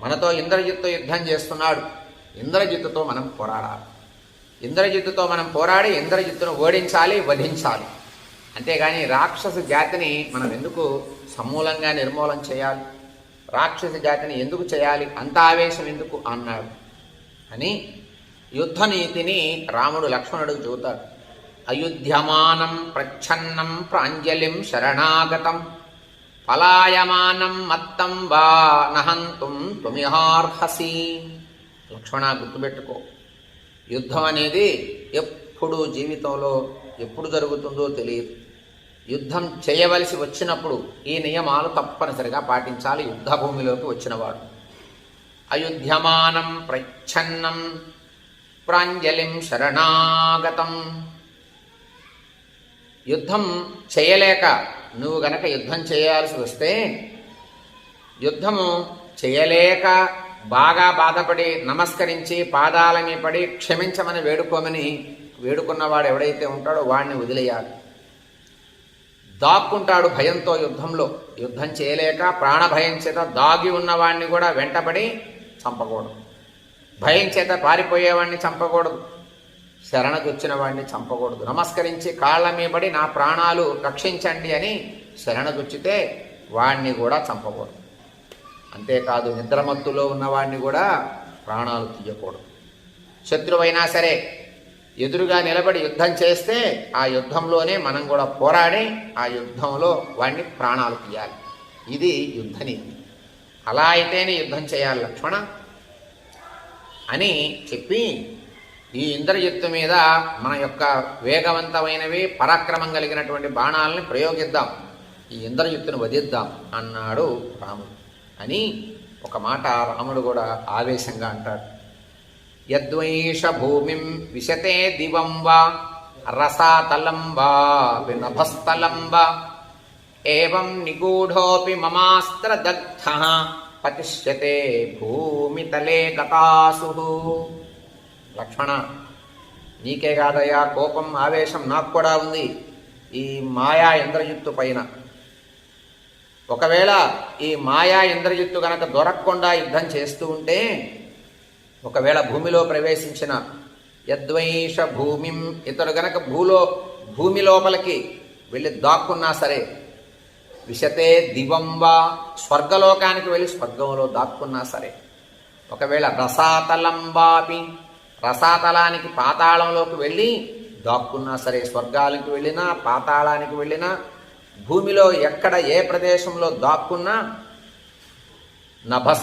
మనతో ఇంద్రజిత్తు యుద్ధం చేస్తున్నాడు. ఇంద్రజిత్తుతో మనం పోరాడాలి. ఇంద్రజిత్తుతో మనం పోరాడి ఇంద్రజిత్తును ఓడించాలి వధించాలి. అంతేగాని రాక్షస జాతిని మనం ఎందుకు సమూలంగా నిర్మూలన చేయాలి? రాక్షస జాతిని ఎందుకు చేయాలి? అంత ఆవేశం ఎందుకు? అన్నాడు. అని యుద్ధ నీతిని రాముడు లక్ష్మణుడికి చెబుతాడు. అయుధ్యమానం ప్రచ్ఛన్నం ప్రాంజలిం శరణాగతం. పలాయమానం మత్తం వా నహంతుం తుమిహార్హసి లక్ష్మణ గుర్తుపెట్టుకో. యుద్ధం అనేది ఎప్పుడు జీవితంలో ఎప్పుడు జరుగుతుందో తెలియదు. యుద్ధం చేయవలసి వచ్చినప్పుడు ఈ నియమాలు తప్పనిసరిగా పాటించాలి యుద్ధ భూమిలోకి వచ్చినవాడు. అయుధ్యమానం ప్రచ్ఛన్నం ప్రాంజలిం శరణాగతం. యుద్ధం చేయలేక నువ్వు గనక యుద్ధం చేయాల్సి వస్తే యుద్ధము చేయలేక బాగా బాధపడి నమస్కరించి పాదాలని పడి క్షమించమని వేడుకోమని వేడుకున్నవాడు ఎవడైతే ఉంటాడో వాడిని వదిలేయాలి. దాక్కుంటాడు భయంతో యుద్ధంలో. యుద్ధం చేయలేక ప్రాణభయం చేత దాగి ఉన్నవాడిని కూడా వెంటబడి చంపకూడదు. భయం చేత పారిపోయేవాడిని చంపకూడదు. శరణకొచ్చిన వాడిని చంపకూడదు. నమస్కరించి కాళ్ళ మీబడి నా ప్రాణాలు రక్షించండి అని శరణకొచ్చితే వాడిని కూడా చంపకూడదు. అంతేకాదు నిద్రమత్తులో ఉన్నవాడిని కూడా ప్రాణాలు తీయకూడదు. శత్రువైనా సరే ఎదురుగా నిలబడి యుద్ధం చేస్తే ఆ యుద్ధంలోనే మనం కూడా పోరాడి ఆ యుద్ధంలో వాడిని ప్రాణాలు తీయాలి. ఇది యుద్ధనీతి. అలా అయితేనే యుద్ధం చేయాలి లక్ష్మణ అని చెప్పి ఈ ఇంద్రజిత్తు మీద మన యొక్క వేగవంతమైనవి పరాక్రమం కలిగినటువంటి బాణాలని ప్రయోగిద్దాం. ఈ ఇంద్రజిత్తును వధిద్దాం అన్నాడు రాముడు. అని ఒక మాట రాముడు కూడా ఆవేశంగా అంటాడు. యద్వైష భూమిం విశతే దివం వా రసాతలం వా వినభస్థలం వా ఏం నిగూఢోపి మమాస్త్ర దగ్ధ పతిష్యతే భూమితలే గతాసు. లక్ష్మణ నీకే కాదయ్యా కోపం ఆవేశం నాకు కూడా ఉంది. ఈ మాయా ఇంద్రజిత్తు పైన. ఒకవేళ ఈ మాయా ఇంద్రజిత్తు గనక దొరకకుండా యుద్ధం చేస్తూ ఉంటే ఒకవేళ భూమిలో ప్రవేశించిన యద్వైష భూమి ఇతడు గనక భూలో భూమి లోపలికి వెళ్ళి దాక్కున్నా సరే విశతే దివంబా స్వర్గలోకానికి వెళ్ళి స్వర్గంలో దాక్కున్నా సరే ఒకవేళ రసాతలంబాపి రసాతలానికి పాతాళంలోకి వెళ్ళి దాక్కున్నా సరే స్వర్గాలకు వెళ్ళినా పాతాళానికి వెళ్ళినా భూమిలో ఎక్కడ ఏ ప్రదేశంలో దాక్కున్నా నభస్